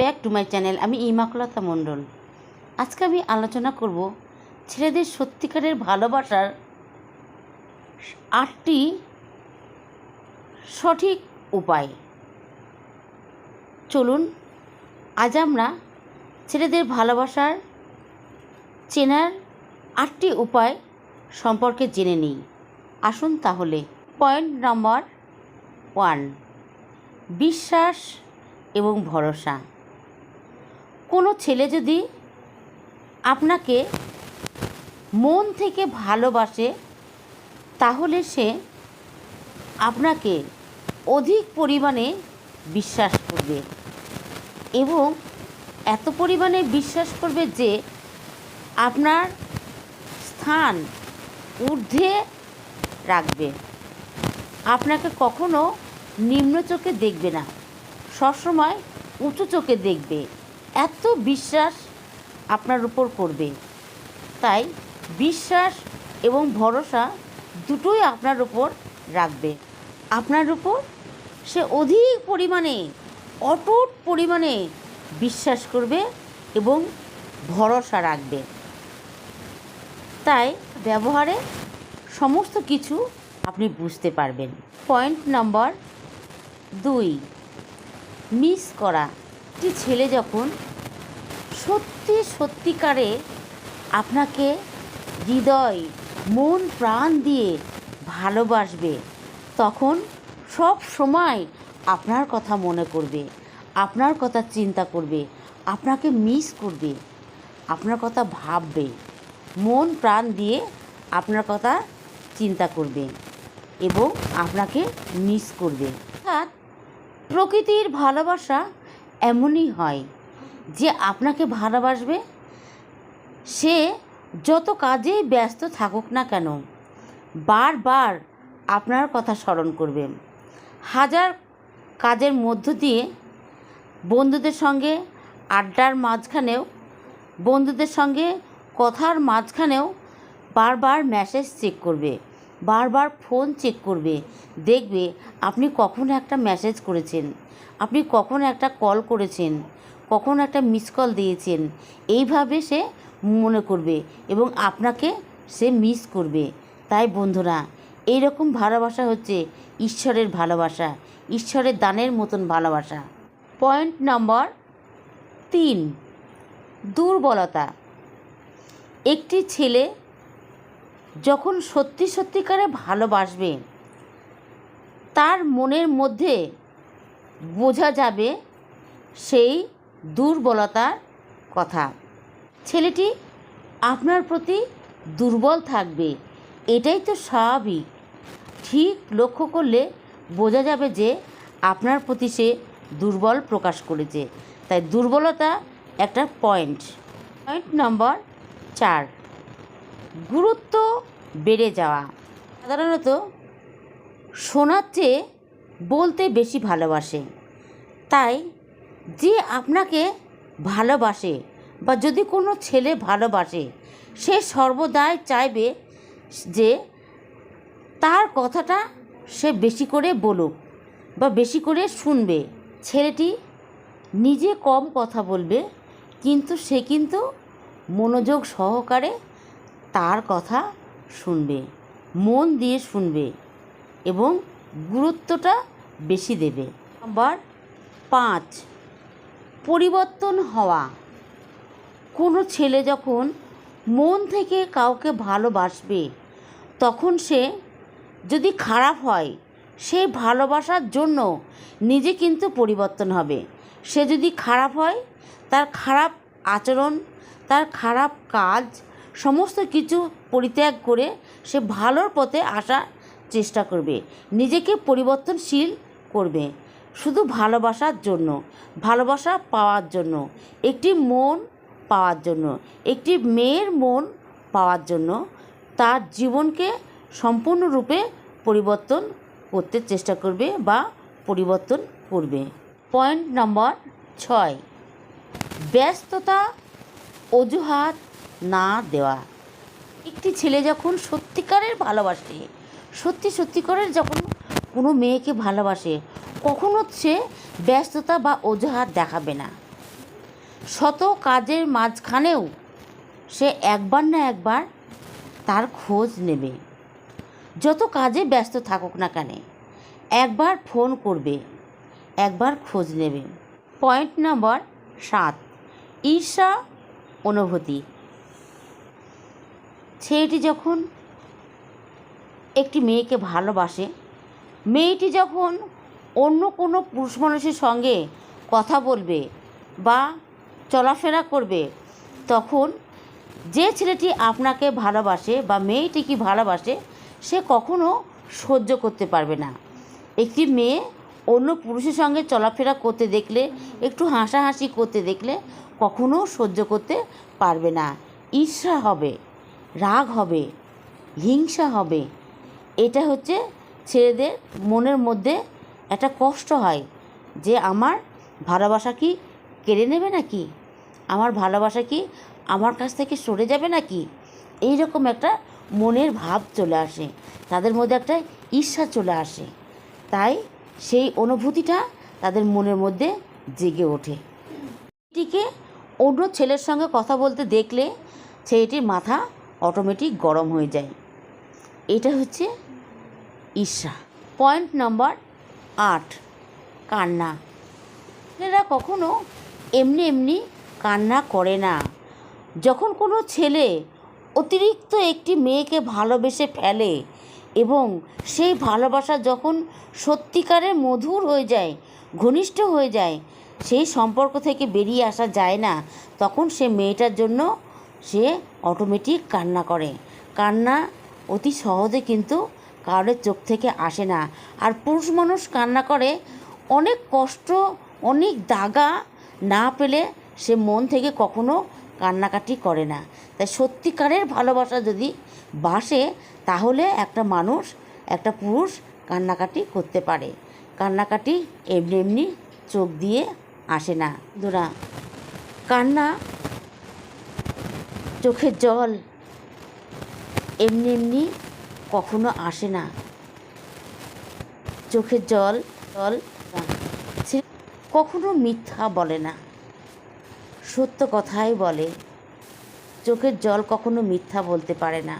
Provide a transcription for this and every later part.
Back to my channel, আমি ইমাকুলতা মণ্ডল। আজকে আমি আলোচনা করব ছেলেদের সত্যিকারের ভালোবাসার আটটি সঠিক উপায়। চলুন, আজ আমরা ছেলেদের ভালোবাসার চেনার আটটি উপায় সম্পর্কে জেনে নিই। আসুন তাহলে, পয়েন্ট নম্বর ওয়ান, বিশ্বাস এবং ভরসা। কোনো ছেলে যদি আপনাকে মন থেকে ভালোবাসে, তাহলে সে আপনাকে অধিক পরিমাণে বিশ্বাস করবে এবং এত পরিমাণে বিশ্বাস করবে যে আপনার স্থান ঊর্ধ্বে রাখবে। আপনাকে কখনো নিম্ন চোখে দেখবে না, সবসময় উঁচু চোখে দেখবে। এত বিশ্বাস আপনার উপর করবে। তাই বিশ্বাস এবং ভরসা দুটোই আপনার উপর রাখবে। আপনার উপর সে অধিক পরিমাণে, অটুট পরিমাণে বিশ্বাস করবে এবং ভরসা রাখবে। তাই ব্যবহারে সমস্ত কিছু আপনি বুঝতে পারবেন। পয়েন্ট নম্বর দুই, মিস করা। একটি ছেলে যখন সত্যি সত্যিকারে আপনাকে হৃদয়, মন, প্রাণ দিয়ে ভালোবাসবে, তখন সব সময় আপনার কথা মনে করবে, আপনার কথা চিন্তা করবে, আপনাকে মিস করবে, আপনার কথা ভাববে, মন, প্রাণ দিয়ে আপনার কথা চিন্তা করবে এবং আপনাকে মিস করবে। অর্থাৎ প্রকৃতির ভালোবাসা এমনই হয় যে আপনাকে ভালোবাসবে। সে যত কাজেই ব্যস্ত থাকুক না কেন, বারবার আপনার কথা স্মরণ করবে। হাজার কাজের মধ্য দিয়ে বন্ধুদের সঙ্গে আড্ডার মাঝখানেও, বন্ধুদের সঙ্গে কথার মাঝখানেও বারবার মেসেজ চেক করবে। বারবার ফোন চেক করবে। দেখবে আপনি কখন একটা মেসেজ করেছেন, আপনি কখন একটা কল করেছেন, কখন একটা মিস কল দিয়েছেন, এইভাবে সে মনে করবে এবং আপনাকে সে মিস করবে। তাই বন্ধুরা, এইরকম ভালোবাসা হচ্ছে ঈশ্বরের ভালোবাসা, ঈশ্বরের দানের মতন ভালোবাসা। পয়েন্ট নম্বর তিন, দুর্বলতা। একটি ছেলে যখন সত্যি সত্যিকারে ভালোবাসবে, তার মনের মধ্যে বোঝা যাবে সেই দুর্বলতার কথা। ছেলেটি আপনার প্রতি দুর্বল থাকবে, এটাই তো স্বাভাবিক। ঠিক লক্ষ্য করলে বোঝা যাবে যে আপনার প্রতি সে দুর্বল প্রকাশ করেছে। তাই দুর্বলতা একটা পয়েন্ট। পয়েন্ট নম্বর চার। গুরুত্ব বেড়ে যাওয়া। সাধারণত শোনার চেয়ে বলতে বেশি ভালোবাসে। তাই যে আপনাকে ভালোবাসে বা যদি কোনো ছেলে ভালোবাসে, সে সর্বদাই চাইবে যে তার কথাটা সে বেশি করে বলুক বা বেশি করে শুনবে। ছেলেটি নিজে কম কথা বলবে, কিন্তু সে কিন্তু মনোযোগ সহকারে তার কথা শুনবে, মন দিয়ে শুনবে এবং গুরুত্বটা বেশি দেবে। আবার পাঁচ, পরিবর্তন হওয়া। কোনো ছেলে যখন মন থেকে কাউকে ভালোবাসবে, তখন সে যদি খারাপ হয় সেই ভালোবাসার জন্য নিজে কিন্তু পরিবর্তন হবে। সে যদি খারাপ হয়, তার খারাপ আচরণ, তার খারাপ কাজ সমস্ত কিছু পরিত্যাগ করে সে ভালোর পথে আসার চেষ্টা করবে। নিজেকে পরিবর্তনশীল করবে। শুধু ভালোবাসার জন্য, ভালোবাসা পাওয়ার জন্য, একটি মন পাওয়ার জন্য, একটি মেয়ের মন পাওয়ার জন্য তার জীবনকে সম্পূর্ণরূপে পরিবর্তন করতে চেষ্টা করবে বা পরিবর্তন করবে। পয়েন্ট নম্বর ছয়, ব্যস্ততা, অজুহাত না দেওয়া। একটি ছেলে যখন সত্যিকারের ভালোবাসে, সত্যি সত্যিকারের যখন কোনো মেয়েকে ভালোবাসে, কখনো সে ব্যস্ততা বা অজুহাত দেখাবে না। শত কাজের মাঝখানেও সে একবার না একবার তার খোঁজ নেবে। যত কাজে ব্যস্ত থাকুক না কেন, একবার ফোন করবে, একবার খোঁজ নেবে। পয়েন্ট নম্বর সাত, ঈর্ষা, অনুভূতি। ছেলেটি যখন একটি মেয়েকে ভালোবাসে, মেয়েটি যখন অন্য কোনো পুরুষ মানুষের সঙ্গে কথা বলবে বা চলাফেরা করবে, তখন যে ছেলেটি আপনাকে ভালোবাসে বা মেয়েটিকে ভালোবাসে, সে কখনো সহ্য করতে পারবে না। একটি মেয়ে অন্য পুরুষের সঙ্গে চলাফেরা করতে দেখলে, একটু হাসাহাসি করতে দেখলে কখনো সহ্য করতে পারবে না। ঈর্ষা হবে। রাগ হবে, হিংসা হবে। এটা হচ্ছে ছেলেদের মনের মধ্যে একটা কষ্ট হয় যে আমার ভালোবাসা কি কেড়ে নেবে নাকি? আমার ভালোবাসা কি আমার কাছ থেকে সরে যাবে নাকি? এই রকম একটা মনের ভাব চলে আসে, তাদের মধ্যে একটা ঈর্ষা চলে আসে। তাই সেই অনুভূতিটা তাদের মনের মধ্যে জেগে ওঠে। ছেলেটিকে অন্য ছেলের সঙ্গে কথা বলতে দেখলে ছেলেটির মাথা অটোমেটিক গরম হয়ে যায়। এটা হচ্ছে ঈর্ষা। পয়েন্ট নাম্বার আট, কান্না। ছেলেরা কখনো এমনি এমনি কান্না করে না। যখন কোনো ছেলে অতিরিক্ত একটি মেয়েকে ভালোবেসে ফেলে এবং সেই ভালোবাসা যখন সত্যিকারের মধুর হয়ে যায়, ঘনিষ্ঠ হয়ে যায়, সেই সম্পর্ক থেকে বেরিয়ে আসা যায় না, তখন সে মেয়েটার জন্য সে অটোমেটিক কান্না করে। কান্না অতি সহজে কিন্তু কারোর চোখ থেকে আসে না। আর পুরুষ মানুষ কান্না করে অনেক কষ্ট, অনেক দাগা না পেলে সে মন থেকে কখনো কান্নাকাটি করে না। তাই সত্যিকারের ভালোবাসা যদি বাসে, তাহলে একটা মানুষ, একটা পুরুষ কান্নাকাটি করতে পারে। কান্নাকাটি এমনি এমনি চোখ দিয়ে আসে না। দুরা কান্না চোখের জল এমনি এমনি কখনো আসে না। চোখের জল জল কখনো মিথ্যা বলে না। সত্য কথাই বলে। চোখের জল কখনো মিথ্যা বলতে পারে না।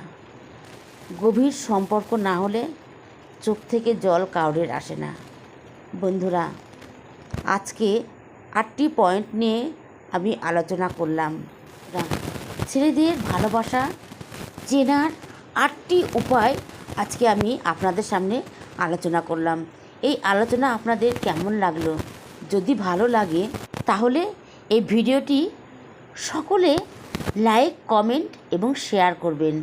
গভীর সম্পর্ক না হলে চোখ থেকে জল কাউরের আসে না। বন্ধুরা, আজকে আটটি পয়েন্ট নিয়ে আমি আলোচনা করলাম। ছেলেদের ভালোবাসা চেনার আটটি উপায় আজকে আমি আপনাদের সামনে আলোচনা করলাম। এই আলোচনা আপনাদের কেমন লাগল? যদি ভালো লাগে, তাহলে এই ভিডিওটি সকলে লাইক, কমেন্ট এবং শেয়ার করবেন।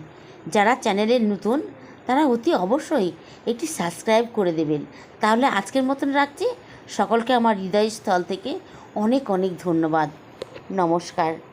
যারা চ্যানেলে নতুন, তারা অতি অবশ্যই একটি সাবস্ক্রাইব করে দেবেন। তাহলে আজকের মতন রাখছি। সকলকে আমার হৃদয়স্থল থেকে অনেক অনেক ধন্যবাদ। নমস্কার।